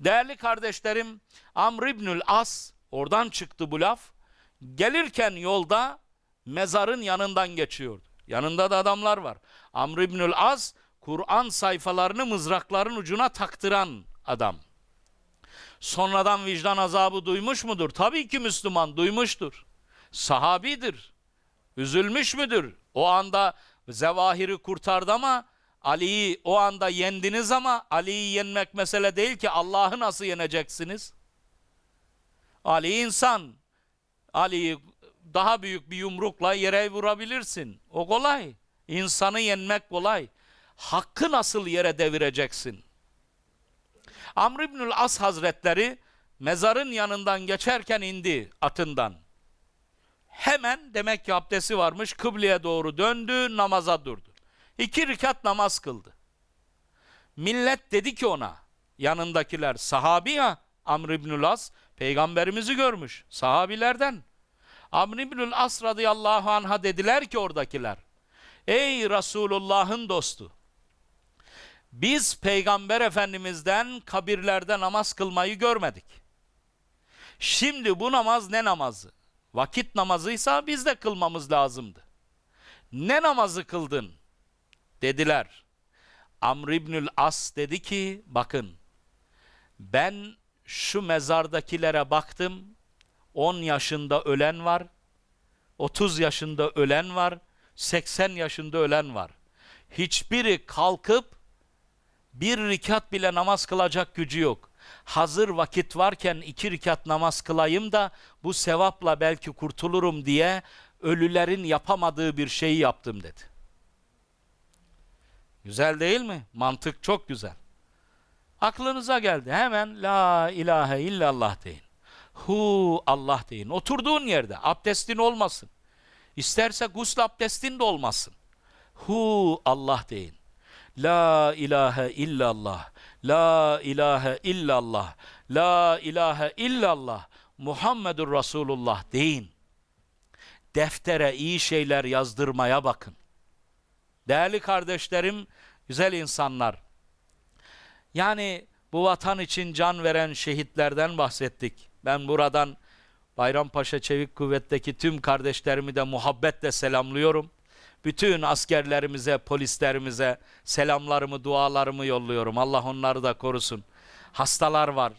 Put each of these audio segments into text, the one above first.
Değerli kardeşlerim, Amr İbnül As, oradan çıktı bu laf. Gelirken yolda mezarın yanından geçiyordu. Yanında da adamlar var. Amr İbnül As, Kur'an sayfalarını mızrakların ucuna taktıran adam. Sonradan vicdan azabı duymuş mudur? Tabii ki Müslüman duymuştur. Sahabidir. Üzülmüş müdür? O anda zevahiri kurtardı ama Ali'yi o anda yendiniz ama Ali'yi yenmek mesele değil ki Allah'ı nasıl yeneceksiniz? Ali insan. Ali'yi daha büyük bir yumrukla yere vurabilirsin. O kolay. İnsanı yenmek kolay. Hakkı nasıl yere devireceksin? Amr İbnül As Hazretleri mezarın yanından geçerken indi atından. Hemen demek ki abdesti varmış kıbleye doğru döndü namaza durdu. İki rekat namaz kıldı. Millet dedi ki ona yanındakiler sahabi ya Amr İbnül As peygamberimizi görmüş sahabilerden. Amr İbnül As radıyallahu anh'a dediler ki oradakiler ey Resulullah'ın dostu biz peygamber efendimizden kabirlerde namaz kılmayı görmedik. Şimdi bu namaz ne namazı? Vakit namazıysa biz de kılmamız lazımdı. Ne namazı kıldın? Dediler. Amr İbnül As dedi ki bakın ben şu mezardakilere baktım 10 yaşında ölen var 30 yaşında ölen var 80 yaşında ölen var. Hiçbiri kalkıp bir rikat bile namaz kılacak gücü yok. Hazır vakit varken iki rikat namaz kılayım da bu sevapla belki kurtulurum diye ölülerin yapamadığı bir şeyi yaptım dedi. Güzel değil mi? Mantık çok güzel. Aklınıza geldi. Hemen la ilahe illallah deyin. Hu Allah deyin. Oturduğun yerde abdestin olmasın. İsterse gusül abdestin de olmasın. Hu Allah deyin. La ilahe illallah. La ilahe illallah. La ilahe illallah. Muhammedur Resulullah deyin. Deftere iyi şeyler yazdırmaya bakın. Değerli kardeşlerim, güzel insanlar. Yani bu vatan için can veren şehitlerden bahsettik. Ben buradan Bayrampaşa Çevik Kuvvet'teki tüm kardeşlerimi de muhabbetle selamlıyorum. Bütün askerlerimize, polislerimize selamlarımı, dualarımı yolluyorum. Allah onları da korusun. Hastalar var.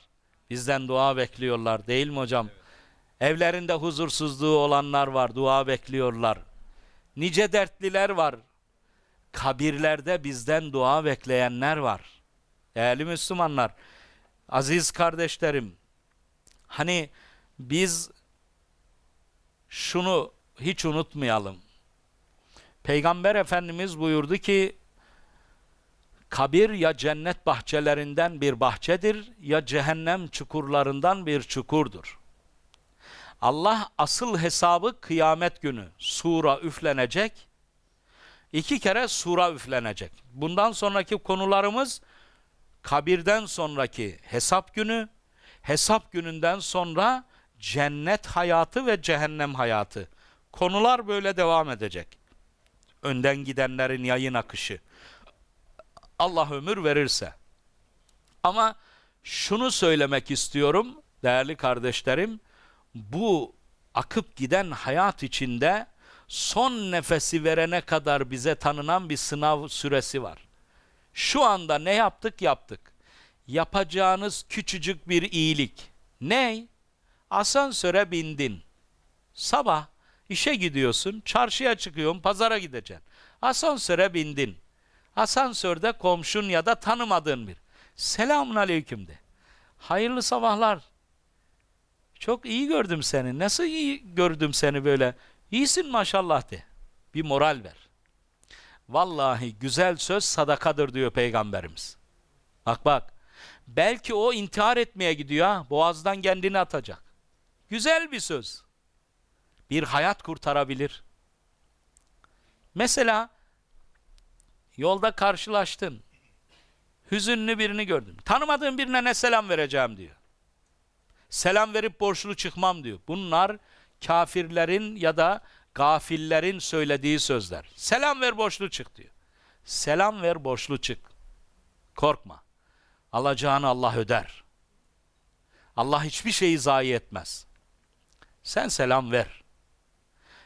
Bizden dua bekliyorlar değil mi hocam? Evlerinde huzursuzluğu olanlar var. Dua bekliyorlar. Nice dertliler var. Kabirlerde bizden dua bekleyenler var. Değerli Müslümanlar, aziz kardeşlerim, hani biz şunu hiç unutmayalım. Peygamber Efendimiz buyurdu ki kabir ya cennet bahçelerinden bir bahçedir ya cehennem çukurlarından bir çukurdur. Allah asıl hesabı kıyamet günü sura üflenecek. İki kere sura üflenecek. Bundan sonraki konularımız kabirden sonraki hesap günü, hesap gününden sonra cennet hayatı ve cehennem hayatı. Konular böyle devam edecek önden gidenlerin yayın akışı. Allah ömür verirse. Ama şunu söylemek istiyorum değerli kardeşlerim. Bu akıp giden hayat içinde son nefesi verene kadar bize tanınan bir sınav süresi var. Şu anda ne yaptık yaptık. Yapacağınız küçücük bir iyilik. Ne? Asansöre bindin. Sabah İşe gidiyorsun, çarşıya çıkıyorsun, pazara gideceksin. Asansöre bindin. Asansörde komşun ya da tanımadığın bir. Selamun aleyküm de. Hayırlı sabahlar. Çok iyi gördüm seni. Nasıl iyi gördüm seni böyle? İyisin maşallah de. Bir moral ver. Vallahi güzel söz sadakadır diyor peygamberimiz. Bak bak. Belki o intihar etmeye gidiyor ha. Boğazdan kendini atacak. Güzel bir söz bir hayat kurtarabilir. Mesela yolda karşılaştın. Hüzünlü birini gördün. Tanımadığın birine ne selam vereceğim diyor. Selam verip borçlu çıkmam diyor. Bunlar kafirlerin ya da gafillerin söylediği sözler. Selam ver borçlu çık diyor. Selam ver borçlu çık. Korkma. Alacağını Allah öder. Allah hiçbir şeyi zayi etmez. Sen selam ver.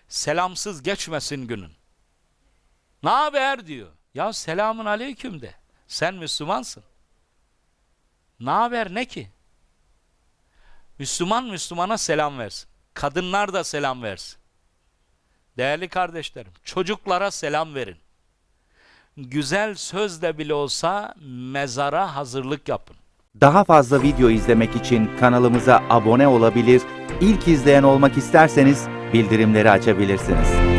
Selamsız geçmesin günün. Ne haber diyor. Ya selamun aleyküm de. Sen Müslümansın. Ne haber ne ki? Müslüman Müslümana selam versin. Kadınlar da selam versin. Değerli kardeşlerim, çocuklara selam verin. Güzel sözle bile olsa mezara hazırlık yapın. Daha fazla video izlemek için kanalımıza abone olabilir, ilk izleyen olmak isterseniz bildirimleri açabilirsiniz.